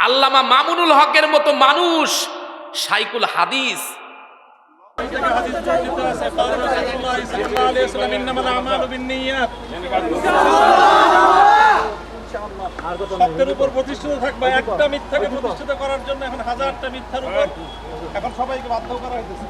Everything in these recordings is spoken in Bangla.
আল্লামা মামুনুল হকের মতো মানুষ সাইকুল হাদিস। উপর থাকবে একটা করার জন্য এখন মিথ্যার এখন সবাইকে বাধ্য করা হয়েছে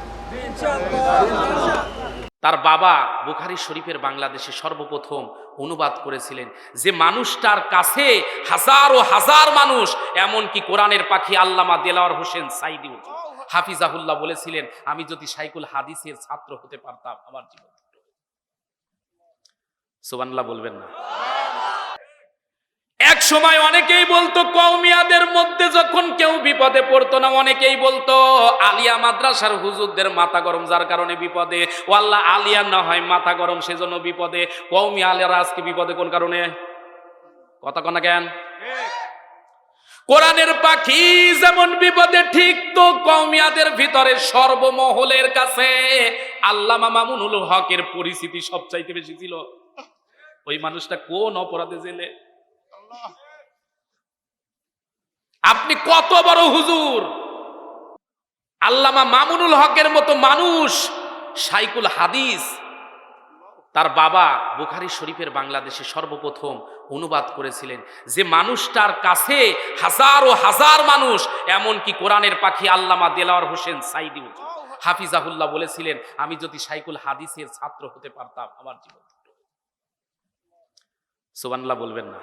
তার বাবা বুখারি শরীফের বাংলাদেশে সর্বপ্রথম অনুবাদ করেছিলেন। যে মানুষটার কাছে হাজার ও হাজার মানুষ, এমনকি কোরআনের পাখি আল্লামা দেলাওয়ার হোসেন সাইদি হাফিজ হাফিজাহুল্লাহ বলেছিলেন, আমি যদি সাইকুল হাদিসের ছাত্র হতে পারতাম আমার জীবন। সুবান্লা বলবেন না। সময় অনেকেই বলতো কৌমিয়াদের মধ্যে যখন কেউ বিপদে পড়তো না, অনেকেই বলতো, আলিয়া মাদ্রাসার হুজুরদের মাথা গরম যার কারণে বিপদে। ও আলিয়া না হয় মাথা গরম, সেজন্য বিপদে। কৌমি আলিয়ারা আজকে বিপদে কোন কারণে? কথা কনা জ্ঞান কোরআনের পাখি যেমন বিপদে, ঠিক তো কৌমিয়াদের ভিতরে সর্বমহলের কাছে আল্লামা মামুনুল হকের পরিস্থিতি সবচাইতে বেশি ছিল। ওই মানুষটা কোন অপরাধে জেলে? আপনি কত বড় হুজুর? আল্লামা মামুনুল হকের মতো মানুষ সাইকুল হাদিস। তার বাবা বুখারি শরীফের বাংলাদেশে সর্বপ্রথম অনুবাদ করেছিলেন যে মানুষটার কাছে হাজার ও হাজার মানুষ, এমনকি কোরআনের পাখি আল্লামা দেলাওয়ার হোসেন সাইদি হাফিজাহুল্লাহ বলেছিলেন, আমি যদি সাইকুল হাদিসের ছাত্র হতে পারতাম আমার জীবন। সুবানল্লাহ বলবেন না।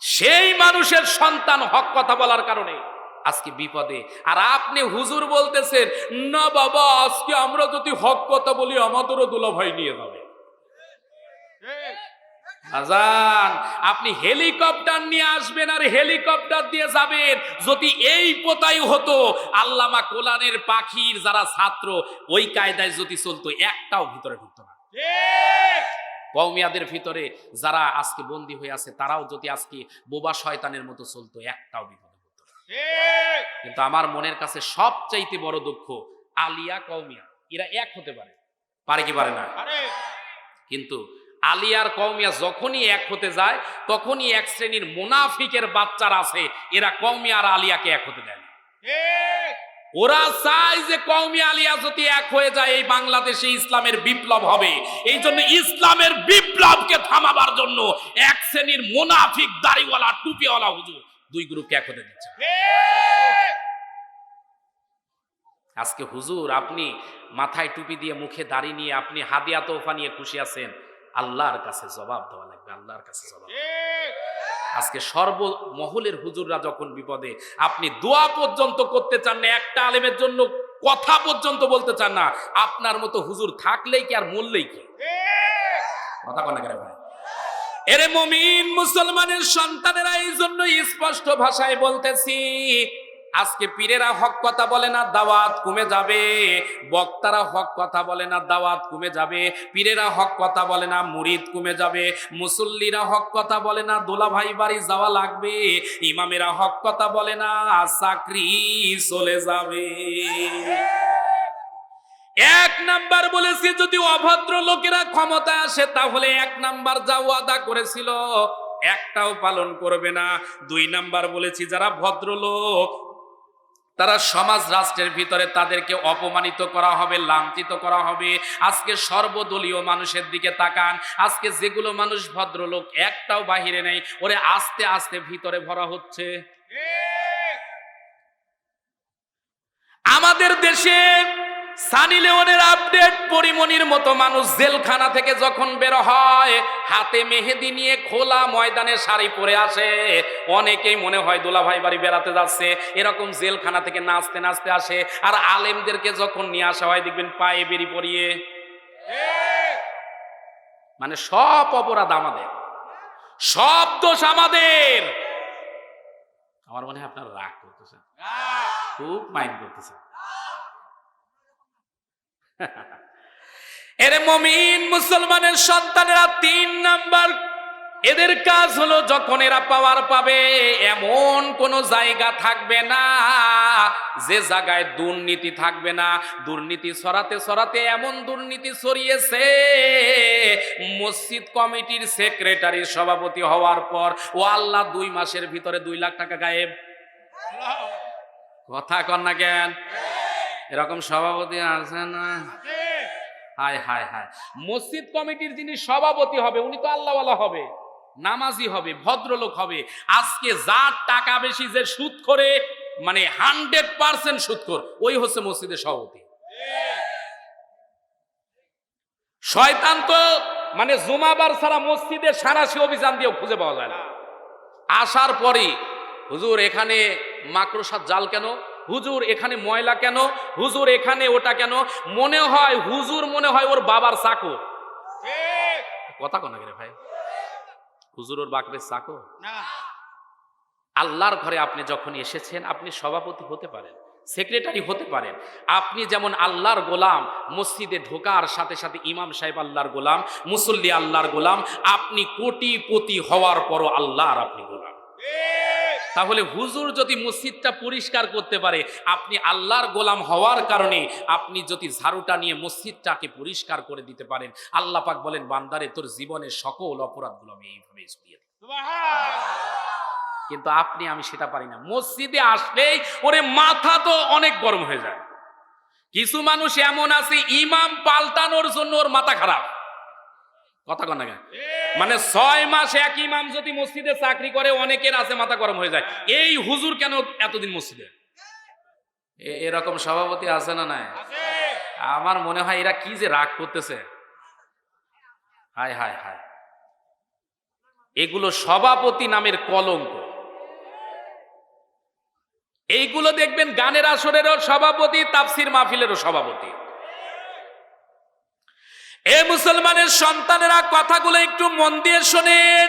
সেই মানুষের সন্তান হক কথা বলার কারণে আজকে বিপদে। আর আপনি হুজুর বলতেছেন, না বাবা, আজকে আমরা যদি হক কথা বলি, আমাদেরও দুলাভাই নিয়ে যাবে। আপনি হেলিকপ্টার নিয়ে আসবেন আর হেলিকপ্টার দিয়ে যাবেন। যদি এই পোতাই হতো, আল্লামা কোলানের পাখির যারা ছাত্র, ওই কায়দায় যদি চলতো, একটাও ভিতরে ঢুকতো না। কৌমিয়াদের ভিতরে যারা আজকে বন্দি হয়ে আছে তারাও যদি আজকে বোবা শয়তানের মতো চলতো একটাও বিপদে পড়তো কিন্তু আমার মনের কাছে সবচাইতে বড় দুঃখ আলিয়া কৌমিয়া এরা এক হতে পারে পারে কি পারে না? কিন্তু আলিয়ার কৌমিয়া যখনই এক হতে যায় তখনই এক শ্রেণির মুনাফিকের বাচ্চারা আছে এরা কৌমিয়া আর আলিয়াকে এক হতে দেয়। ওরা চায় যে কৌমি আলিয়া যদি এক হয়ে যায়, এই বাংলাদেশে ইসলামের বিপ্লব হবে। এই জন্য ইসলামের বিপ্লবকে থামাবার জন্য এক শ্রেণির মোনাফিক দাড়িওয়ালা, টুপিওয়ালা হুজুর দুই গ্রুপকে এক হতে দিচ্ছে। আজকে হুজুর, আপনি মাথায় টুপি দিয়ে মুখে দাড়ি নিয়ে, আপনি হাদিয়া তোফা নিয়ে খুশি আছেন, আল্লাহর কাছে জবাব দেওয়া লাগবে, আল্লাহর কাছে জবাব আজকে সর্বমহলের হুজুররা যখন বিপদে, আপনি দোয়া পর্যন্ত করতে চান না, একটা আলেমের জন্য কথা পর্যন্ত বলতে চান না, আপনার মতো হুজুর থাকলেই কি আর মরলেই কি? কথা কনা করে ভাই? এরে মমিন মুসলমানের সন্তানেরা এই জন্য স্পষ্ট ভাষায় বলতেছি আজকে পীরেরা হক কথা বলে না, দাওয়াত কমে যাবে। বক্তারা হক কথা বলে না, দাওয়াত কমে যাবে। পীরেরা হক কথা বলে না, মুরিদ কমে যাবে। মুসল্লিরা হক কথা বলে না দোলা ভাই বাড়ি যাওয়া লাগবে। ইমামেরা হক কথা বলে না, চাকরি চলে যাবে। এক নাম্বার বলেছি, যদি অভদ্র লোকেরা ক্ষমতায় আসে, তাহলে এক নাম্বার যা ওয়াদা করেছিল, একটাও পালন করবে না। দুই নাম্বার বলেছি, যারা ভদ্রলোক তারা সমাজ রাষ্ট্রের ভিতরে তাদেরকে অপমানিত করা হবে লাঞ্ছিত করা হবে। আজকে সর্বদলীয় মানুষের দিকে তাকান। আজকে যেগুলো মানুষ ভদ্রলোক একটাও বাহিরে নেই। ওরে আস্তে আস্তে ভিতরে ভরা হচ্ছে। আমাদের দেশে সানি লিওনের আপডেট পরিমণির মতো মানুষ জেলখানা থেকে যখন বের হয় হাতে মেহেদি নিয়ে খোলা ময়দানে শাড়ি পরে আসে। অনেকেই মনে হয় দোলা ভাই বাড়ি বেড়াতে যাচ্ছে এরকম জেলখানা থেকে নাচতে নাচতে আসে। আর আলেমদেরকে যখন নিয়ে আসা হয় দেখবেন পায়ে বেরি পরিয়ে। মানে সব অপরাধ আমাদের সব দোষ আমাদের। আমার মনে হয় আপনার রাগ করতেছেন খুব মাইন্ড করতেছেন। এরে মমিন মুসলমানের সন্তানেরা তিন নাম্বার। এদের কাজ হলো যখন এরা পাওয়ার পাবে এমন কোন জায়গা থাকবে না যে জায়গায় দুর্নীতি থাকবে না। দুর্নীতি সরাতে সরাতে এমন দুর্নীতি ছড়িয়েছে মসজিদ কমিটির সেক্রেটারি সভাপতি হওয়ার পর ও আল্লাহ দুই মাসের ভিতরে দুই লাখ টাকা গায়েব। কথা কর না কেন? এরকম সভাপতি আছে না হায় হায় হায়। মসজিদ কমিটির যিনি সভাপতি হবে, উনি তো আল্লাহওয়ালা হবে, নামাজি হবে, ভদ্রলোক হবে। আজকে যার টাকা বেশি যে সুদ করে মানে হান্ড্রেড পার্সেন্ট সুদ কর ওই হচ্ছে মসজিদের সভাপতি। শয়তান তো মানে জুমাবার ছাড়া মসজিদের সারাশি অভিযান দিয়েও খুঁজে পাওয়া যায় না। আসার পরে হুজুর, এখানে মাকড়সার জাল কেন? হুজুর এখানে ময়লা কেন? হুজুর এখানে ওটা কেন? মনে হয় হুজুর মনে হয় ওর বাবার চাকর কথা কোন রে ভাই? হুজুর ওর বাকরের চাকর আল্লাহর ঘরে আপনি যখন এসেছেন আপনি সভাপতি হতে পারেন সেক্রেটারি হতে পারেন। আপনি যেমন আল্লাহর গোলাম মসজিদে ঢোকার সাথে সাথে ইমাম সাহেব আল্লাহর গোলাম মুসল্লি আল্লাহর গোলাম আপনি কোটিপতি হওয়ার পরও আল্লাহর আপনি গোলাম। তাহলে হুজুর যদি মসজিদটা পরিষ্কার করতে পারে আপনি আল্লাহর গোলাম হওয়ার কারণে আপনি যদি ঝাড়ুটা নিয়ে মসজিদটাকে পরিষ্কার করে দিতে পারেন। আল্লাহ পাক বলেন বান্দারে তোর জীবনের সকল অপরাধগুলো আমি এইভাবে ছড়িয়ে দিই কিন্তু আপনি আমি সেটা পারি না। মসজিদে আসলেই ওরে মাথা তো অনেক গরম হয়ে যায়। কিছু মানুষ এমন আছে ইমাম পাল্টানোর জন্য ওর মাথা খারাপ। কথা কন না কেন? মানে ছয় মাস এক ইমাম যদি মসজিদে চাকরি করে অনেকের আছে মাথা গরম হয়ে যায়। এই হুজুর কেন এতদিন মসজিদে? এরকম সভাপতি আছে না নাই? আমার মনে হয় এরা কি যে রাগ করতেছে। হায় হায় হায়। এগুলো সভাপতি নামের কলঙ্ক। এইগুলো দেখবেন গানের আসরেরও সভাপতি তাফসির মাহফিলেরও সভাপতি। এ মুসলমানের সন্তানেরা কথাগুলো একটু মন দিয়ে শোনেন।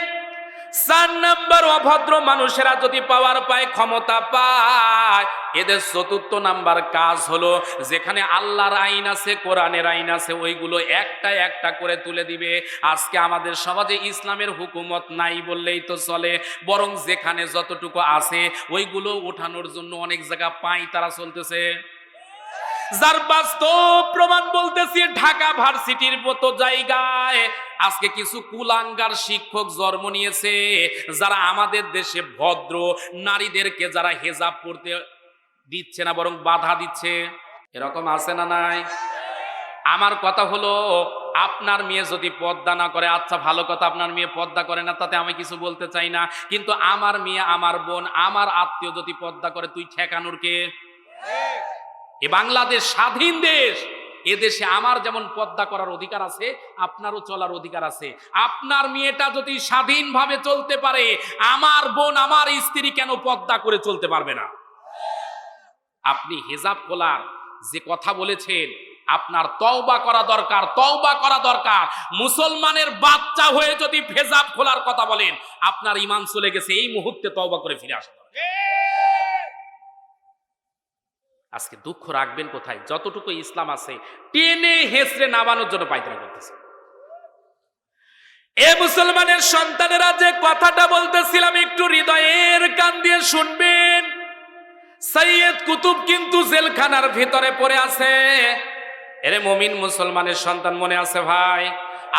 চার নাম্বার অভদ্র মানুষেরা যদি পাওয়ার পায়, ক্ষমতা পায়। এদের চতুর্থ নাম্বার কাজ হলো যেখানে আল্লাহর আইন আছে, কোরআনের আইন আছে, ওইগুলো একটা একটা করে তুলে দিবে। আজকে আমাদের সমাজে ইসলামের হুকুমত নাই বললেই তো চলে। বরং যেখানে যতটুকু আছে, ওইগুলো ওঠানোর জন্য অনেক জায়গা পাই তারা চলতেছে। যার বাস্তব প্রমাণ বলতেছি, ঢাকা ভার্সিটির মতো জায়গায় আজকে কিছু কুলাঙ্গার শিক্ষক জন্ম নিয়েছে, যারা আমাদের দেশে ভদ্র, নারীদেরকে যারা হেজাব পড়তে দিচ্ছে না, বরং বাধা দিচ্ছে। এরকম আছে না নাই? আমার কথা হলো, আপনার মেয়ে যদি পদ্মা না করে আচ্ছা ভালো কথা, আপনার মেয়ে পদ্মা করে না, তাতে আমি কিছু বলতে চাই না। কিন্তু আমার মেয়ে, আমার বোন, আমার আত্মীয় যদি পদ্মা করে, তুই ঠেকানোর কে? এ বাংলাদেশ স্বাধীন দেশ। এ দেশে আমার যেমন পদ্মা করার অধিকার আছে, আপনারও চলার অধিকার আছে। আপনার মেয়েটা যদি স্বাধীনভাবে চলতে পারে, আমার বোন আমার স্ত্রী কেন পদ্মা করে চলতে পারবে না? আপনি হেজাব খোলার যে কথা বলেছেন, আপনার তওবা করা দরকার, তওবা করা দরকার। মুসলমানের বাচ্চা হয়ে যদি ফেজাব খোলার কথা বলেন, আপনার ইমান চলে গেছে, এই মুহূর্তে তওবা করে ফিরে আসা দরকার। আজকে দুঃখ রাখবেন কোথায়? যতটুকু ইসলাম আছে, টেনে হেসড়ে নামানোর জন্য পায়তারা করতেছে। এ মুসলমানের সন্তানেরা যে কথাটা বলতেছিলাম, একটু হৃদয়ের কান দিয়ে শুনবেন। সৈয়দ কুতুব কিন্তু জেলখানার ভিতরে পড়ে আছে। এরে মমিন মুসলমানের সন্তান মনে আছে ভাই?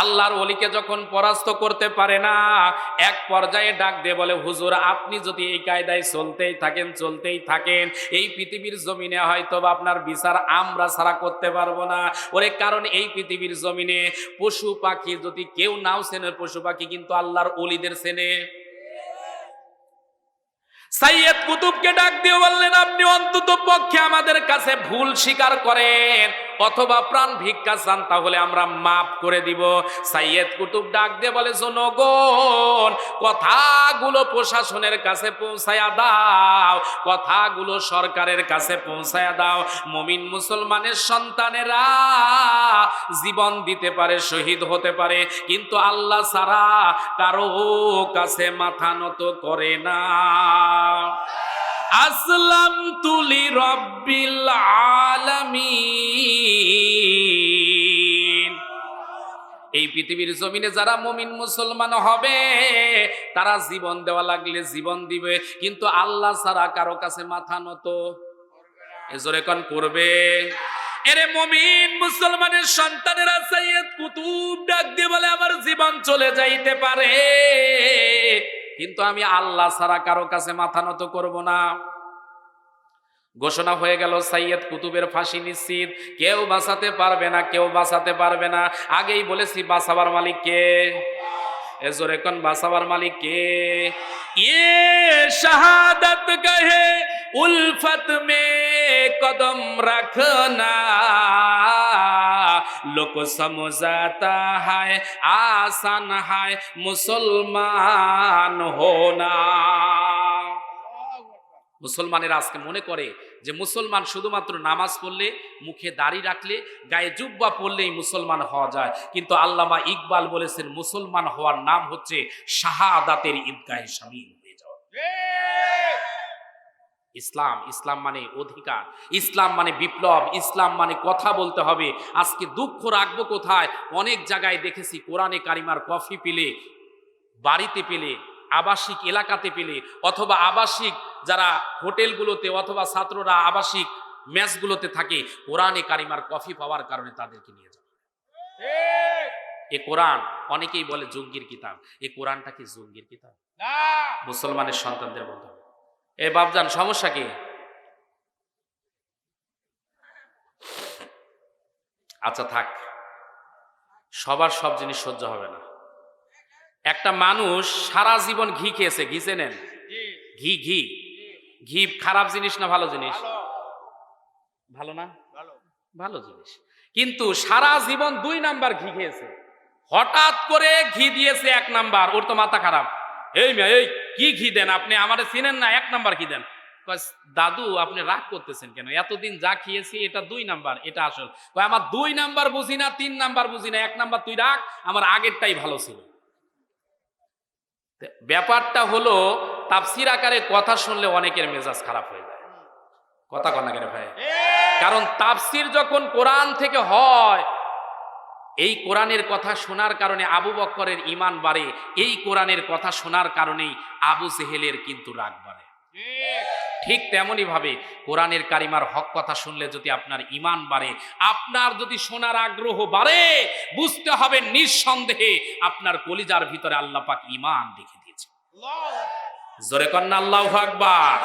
আল্লাহর অলিকে যখন পরাস্ত করতে পারে না, এক পর্যায়ে ডাক দিয়ে বলে, হুজুর, আপনি যদি এই কায়দায় চলতেই থাকেন চলতেই থাকেন, এই পৃথিবীর জমিনে হয়তো আপনার বিচার আমরা ছাড়া করতে পারব না। ওরে, কারণ এই পৃথিবীর জমিনে পশু পাখি যদি কেউ নাও চেনে, পশু পাখি কিন্তু আল্লাহর অলিদের চেনে। সাইয়েদ কুতুবকে ডাক দিয়ে বললেন, আপনি অন্তত পক্ষে আমাদের কাছে ভুল স্বীকার করেন। অথবা প্রাণ ভিক্ষা চান, তাহলে আমরা মাফ করে দিব। সাইয়েদ কুতুব ডাক দিয়ে বলে, জনগণ, কথাগুলো প্রশাসনের কাছে পৌঁছায়া দাও, কথাগুলো সরকারের কাছে পৌঁছায়া দাও। মমিন মুসলমানের সন্তানেরা জীবন দিতে পারে, শহীদ হতে পারে, কিন্তু আল্লাহ ছাড়া কারও কাছে মাথা নত করে না। আসলাম তুলি রব্বিল আলামিন। এই পৃথিবীর জমিনে যারা মমিন মুসলমান হবে, তারা জীবন দেওয়া লাগলে জীবন দিবে, কিন্তু আল্লাহ ছাড়া কারও কাছে মাথা নত। এজোরে কন, করবে। এরে মমিন মুসলমানের সন্তানেরা সৈয়দ কুতুব ডাক দিয়ে বলে, আমার জীবন চলে যাইতে পারে। কিন্তু আমি আল্লাহ ছাড়া কারও কাছে মাথা নত করব না। ঘোষণা হয়ে গেল, সাইয়দ কুতুবের ফাঁসি নিশ্চিত। কেউ বাঁচাতে পারবে না, কেউ বাঁচাতে পারবে না। আগেই বলেছি, বাঁচাবার মালিক কে? এজোর এখন বাঁচাবার মালিক কে? ইয়ে শাহাদত কহে উলফত মে কদম রাখনা। লোক সমঝাতা হায়, আসান হায়, মুসলমান হোনা। মুসলমানের আজকে মনে করে যে মুসলমান শুধুমাত্র নামাজ পড়লে, মুখে দাড়ি রাখলে, গায়ে জুব্বা পড়লেই মুসলমান হওয়া যায়। কিন্তু আল্লামা ইকবাল বলেছেন, মুসলমান হওয়ার নাম হচ্ছে শাহাদাতের ঈদগাহে শামিল হয়ে যাওয়া। ইসলাম ইসলাম মানে অধিকার ইসলাম মানে বিপ্লব ইসলাম মানে কথা বলতে হবে। আজকে দুঃখ রাখব কোথায়? অনেক জায়গায় দেখেছি কোরআনে কারিমার কফি পেলে বাড়িতে পেলে আবাসিক এলাকাতে পেলে অথবা আবাসিক যারা হোটেলগুলোতে অথবা ছাত্ররা আবাসিক ম্যাচগুলোতে থাকে কোরআনে কারিমার কফি পাওয়ার কারণে তাদেরকে নিয়ে যাবে এ কোরআন অনেকেই বলে জঙ্গির কিতাব। এ কোরআনটা কি জঙ্গির কিতাব? মুসলমানের সন্তানদের বলতে হবে। এ বাবজান সমস্যা কি? আচ্ছা থাক। সবার সব জিনিস সহ্য হবে না। একটা মানুষ সারা জীবন ঘি খেয়েছে ঘি চেনেন? ঘি ঘি? ঘি খারাপ জিনিস না ভালো জিনিস? ভালো। না? ভালো জিনিস। কিন্তু সারা জীবন দুই নাম্বার ঘি খেয়েছে। হঠাৎ করে ঘি দিয়েছে এক নাম্বার ওর তো মাথা খারাপ। এই মেয়ে এই কি ঘি দেন আপনি? আমারে চিনেন না এক নাম্বার ঘি দেন। দাদু আপনি রাগ করতেছেন কেন? এতদিন যা খেয়েছি এটা দুই নাম্বার এটা আসল। আমার দুই নাম্বার বুঝি না তিন নাম্বার বুঝি না এক নাম্বার তুই রাখ আমার আগেরটাই ভালো ছিল। ব্যাপারটা হলো তাফসির আকারে কথা শুনলে অনেকের মেজাজ খারাপ হয়ে যায়। কথা কন কেন ভাই? কারণ তাফসির যখন কোরআন থেকে হয় এই কোরআনের কথা শোনার কারণে আবু বক্করের ইমান বাড়ে, এই কোরআনের কথা শোনার কারণেই আবু জেহেলের কিন্তু রাগ বাড়ে। ঠিক তেমনই ভাবে কোরআনের কারিমার হক কথা শুনলে যদি আপনার ইমান বাড়ে, আপনার যদি শোনার আগ্রহ বাড়ে, বুঝতে হবে নিঃসন্দেহে আপনার কলিজার ভিতরে আল্লাহ পাক ইমান রেখে দিয়েছে। জোরে কন্যা, আল্লাহ আকবার।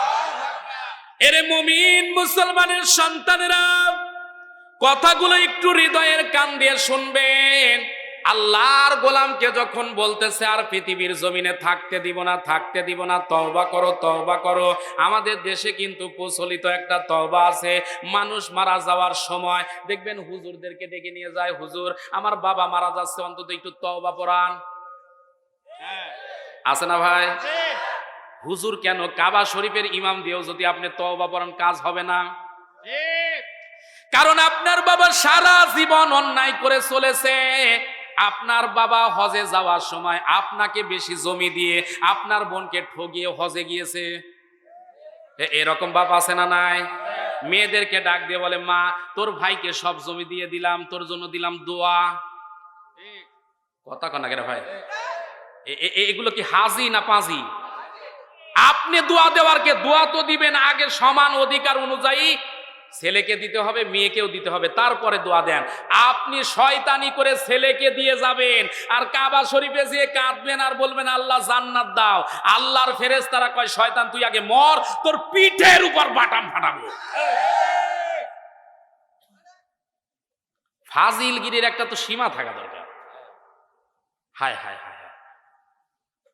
এরে মমিন মুসলমানের সন্তানেরা কথাগুলো একটু হৃদয়ের কান দিয়ে শুনবেন। আল্লাহর গোলামকে যখন বলতেছে আর পৃথিবীর জমিনে থাকতে দিব না থাকতে দিব না তওবা করো তওবা করো। আমাদের দেশে কিন্তু প্রচলিত একটা তওবা আছে মানুষ মারা যাওয়ার সময় দেখবেন হুজুরদেরকে ডেকে নিয়ে যায় হুজুর আমার বাবা মারা যাচ্ছে অন্তত একটু তওবা পড়ান। আছে না ভাই? হুজুর কেন? কাবা শরীফের ইমাম দিয়েও যদি আপনি তওবা পড়ান কাজ হবে না। কারণ আপনার বাবা সারা জীবন অন্যায় করে চলেছে। আপনার বাবা হজে যাওয়ার সময় আপনাকে বেশি জমি দিয়ে আপনার বোনকে ঠগিয়ে হজে গিয়েছে। এরকম বাপ আছে না নাই? মেয়েদেরকে ডাক দিয়ে বলে, মা, তোর ভাইকে সব জমি দিয়ে দিলাম, তোর জন্য দিলাম দোয়া। কথা কনা কেন ভাই? এগুলো কি হাজি না পাজি? আপনি দোয়া দেওয়ার কে দোয়া তো দিবেন আগে সমান অধিকার অনুযায়ী ছেলেকে দিতে হবে, মেয়েকেও দিতে হবে। তারপরে দোয়া দেন। আপনি শয়তানি করে ছেলেকে দিয়ে যাবেন। আর কাবা শরীফে যেয়ে কাঁদবেন আর বলবেন, আল্লাহ জান্নাত দাও। আল্লাহর ফেরেস তারা কয়, শয়তান, তুই আগে মর, তোর পিঠের উপর বাটাম ফাটাবো। ফাজিলগিরির একটা তো সীমা থাকা দরকার। হায় হায় হায়।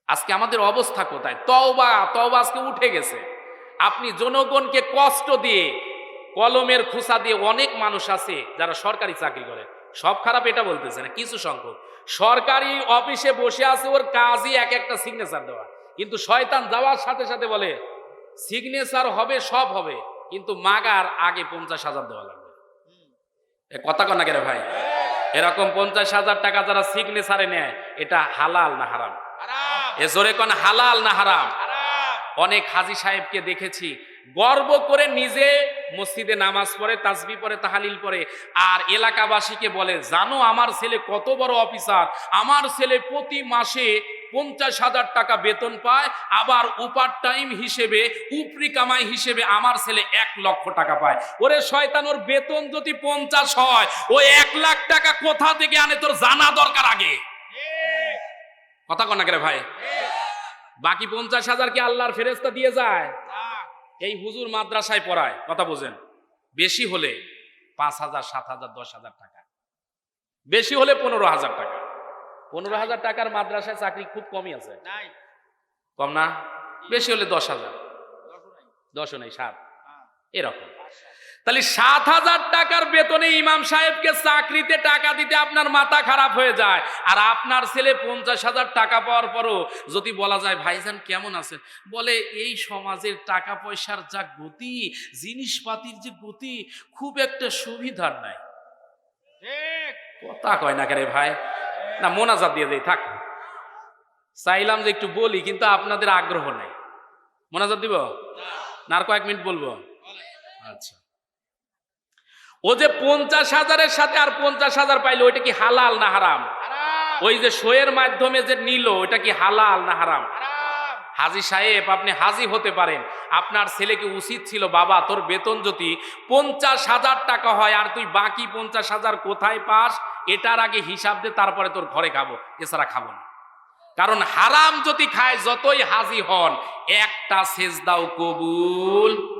আজকে আমাদের অবস্থা কোথায়? তওবা তওবা আজকে উঠে গেছে। আপনি জনগণকে কষ্ট দিয়ে কলমের খোসা দিয়ে অনেক মানুষ আছে যারা সরকারি চাকরি করে। সব খারাপ এটা বলতেছে না কিছু সংখ্যক। সরকারি অফিসে বসে আছে ওর কাজই এক একটা সিগনেচার দেওয়া। কিন্তু শয়তান যাওয়ার সাথে সাথে বলে সিগনেচার হবে সব হবে। কিন্তু মাগার আগে পঞ্চাশ হাজার দেওয়া লাগবে। কথা কনা কেন ভাই? এরকম পঞ্চাশ হাজার টাকা যারা সিগনেচারে নেয় এটা হালাল না হারাম? এ জোরে কোন হালাল না হারাম। অনেক হাজি সাহেবকে দেখেছি গর্ব করে নিজে মসজিদে নামাজ পড়ে তাসবি পড়ে, তাহালিল পড়ে। আর এলাকাবাসীকে বলে, জানো, আমার ছেলে কত বড় অফিসার। আমার ছেলে প্রতি মাসে পঞ্চাশ হাজার টাকা বেতন পায়। আবার ওভার টাইম হিসেবে, উপরি কামাই হিসেবে আমার ছেলে এক লক্ষ টাকা পায়। ওরে শয়তান, ওর বেতন যদি পঞ্চাশ হয়, ও এক লাখ টাকা কোথা থেকে আনে? তোর জানা দরকার আগে। কথা কন না কে রে ভাই? বাকি পঞ্চাশ হাজার কি আল্লাহর ফেরেস্তা দিয়ে যায়? এই হুজুর মাদ্রাসায় পড়ায় কথা বোঝেন। বেশি হলে পাঁচ হাজার সাত হাজার দশ হাজার টাকা। বেশি হলে পনেরো হাজার টাকা। পনেরো হাজার টাকার মাদ্রাসায় চাকরি খুব কমই আছে। কম না? বেশি হলে দশ হাজার। দশও নেই। সাত। এরকম। তাহলে সাত হাজার টাকার বেতনে ইমাম সাহেবকে চাকরিতে টাকা দিতে আপনার মাথা খারাপ হয়ে যায়। আর আপনার ছেলে পঞ্চাশ হাজার টাকা পাওয়ার পরও যদি বলা যায় ভাইজান কেমন আছেন? বলে এই সমাজের টাকা পয়সার যা গতি জিনিসপাতির যে গতি খুব একটা সুবিধার নাই। কথা কয় না কেরে ভাই। না মোনাজাত দিয়ে দেই থাক। চাইলাম যে একটু বলি কিন্তু আপনাদের আগ্রহ নাই। মোনাজাত দিব? না। আর কয়েক মিনিট বলব? আচ্ছা। ও যে পঞ্চাশ হাজারের সাথে আর পঞ্চাশ হাজার পাইলো ওইটা কি হালাল না হারাম? ওই যে শোয়ের মাধ্যমে যে নিল ওইটা কি হালাল না হারাম? হাজি সাহেব আপনি হাজি হতে পারেন। আপনার ছেলেকে উচিত ছিল বাবা তোর বেতন যদি পঞ্চাশ হাজার টাকা হয় আর তুই বাকি পঞ্চাশ হাজার কোথায় পাস? এটার আগে হিসাব দে তারপরে তোর ঘরে খাব। এছাড়া খাব না। কারণ হারাম যদি খায় যতই হাজি হন একটা সেজদাও কবুল।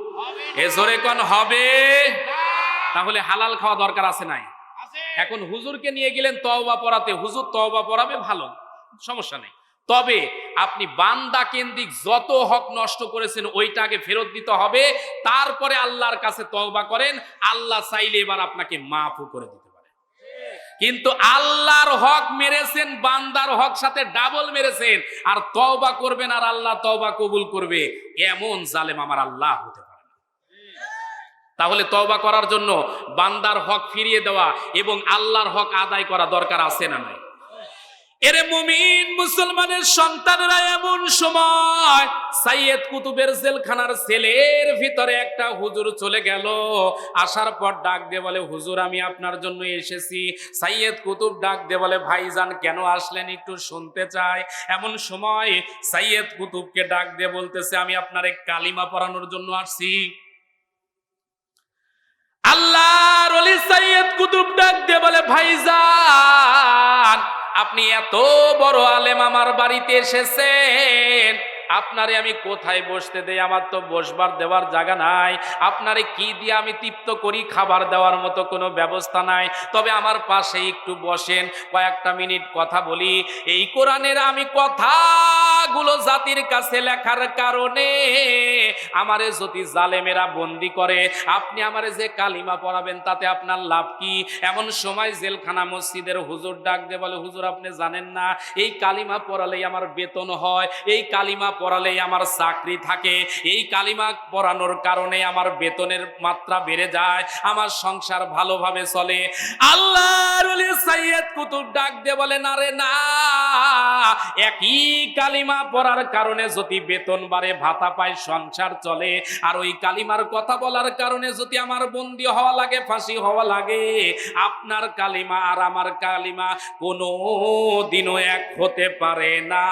এ জোরে কন হবে। তাহলে হালাল খাওয়া দরকার আছে নাই? এখন হুজুরকে নিয়ে গেলেন তওবা পড়াতে। হুজুর তওবা পড়াবে ভালো সমস্যা নেই। তবে আপনি বান্দা কেন্দ্রিক যত হক নষ্ট করেছেন ওইটা আগে ফেরত দিতে হবে। তারপরে আল্লাহর কাছে তওবা করেন। আল্লাহ চাইলে এবার আপনাকে মাফও করে দিতে পারে। কিন্তু আল্লাহর হক মেরেছেন বান্দার হক সাথে ডাবল মেরেছেন। আর তওবা করবেন আর আল্লাহ তওবা কবুল করবে। এমন জালেম আমার আল্লাহ হতে। তাহলে তওবা করার জন্য বান্দার হক ফিরিয়ে দেওয়া এবং আল্লাহর হক আদায় করা দরকার আছে না নাই? এরে মুমিন মুসলমানের সন্তানরা এমন সময় সাইয়েদ কুতুবের জেলখানার ছেলের ভিতরে একটা হুজুর চলে গেল। আসার পর ডাক দিয়ে বলে, হুজুর, আমি আপনার জন্য এসেছি। সাইয়েদ কুতুব ডাক দিয়ে বলে, ভাইজান, কেন আসলেন একটু শুনতে চাই? এমন সময় সাইয়েদ কুতুবকে ডাক দিয়ে বলতেছে, আমি আপনার এক কালিমা পড়ানোর জন্য আসছি। আল্লাহর ওলি সাইয়েদ কুতুব ডাক দিয়ে বলে, ভাইজান, আপনি এত বড় আলেম আমার বাড়িতে এসেছেন। আপনারে আমি কোথায় বসতে দেই? আমার তো বসবার দেওয়ার জায়গা নাই। আপনারে কি দিয়ে আমি তৃপ্ত করি? খাবার দেওয়ার মতো কোনো ব্যবস্থা নাই। তবে আমার পাশে একটু বসেন, কয়েকটা মিনিট কথা বলি। এই কোরআনের আমি কথাগুলো জাতির কাছে লেখার কারণে আমারে যদি জালেমেরা বন্দি করে, আপনি আমারে যে কালিমা পড়াবেন, তাতে আপনার লাভ কি? এমন সময় জেলখানা মসজিদের হুজুর ডাক দিয়ে বলে, হুজুর, আপনি জানেন না, এই কালিমা পড়ালেই আমার বেতন হয়, এই কালিমা পড়ালেই আমার চাকরি থাকে। এই কালিমা পড়ানোর কারণে আমার বেতনের মাত্রা বেড়ে যায়, আমার সংসার ভালোভাবে চলে। আল্লাহর ওলি সাইয়েদ কুতুব ডাক দিয়ে বলে, না রে, না। একই কালিমা পড়ার কারণে যদি বেতন বাড়ে, ভাতা পায়, সংসার চলে। আর ওই কালিমার কথা বলার কারণে যদি আমার বন্দি হওয়া লাগে, ফাঁসি হওয়া লাগে, আপনার কালিমা আর আমার কালিমা কোনো দিনও এক হতে পারে না।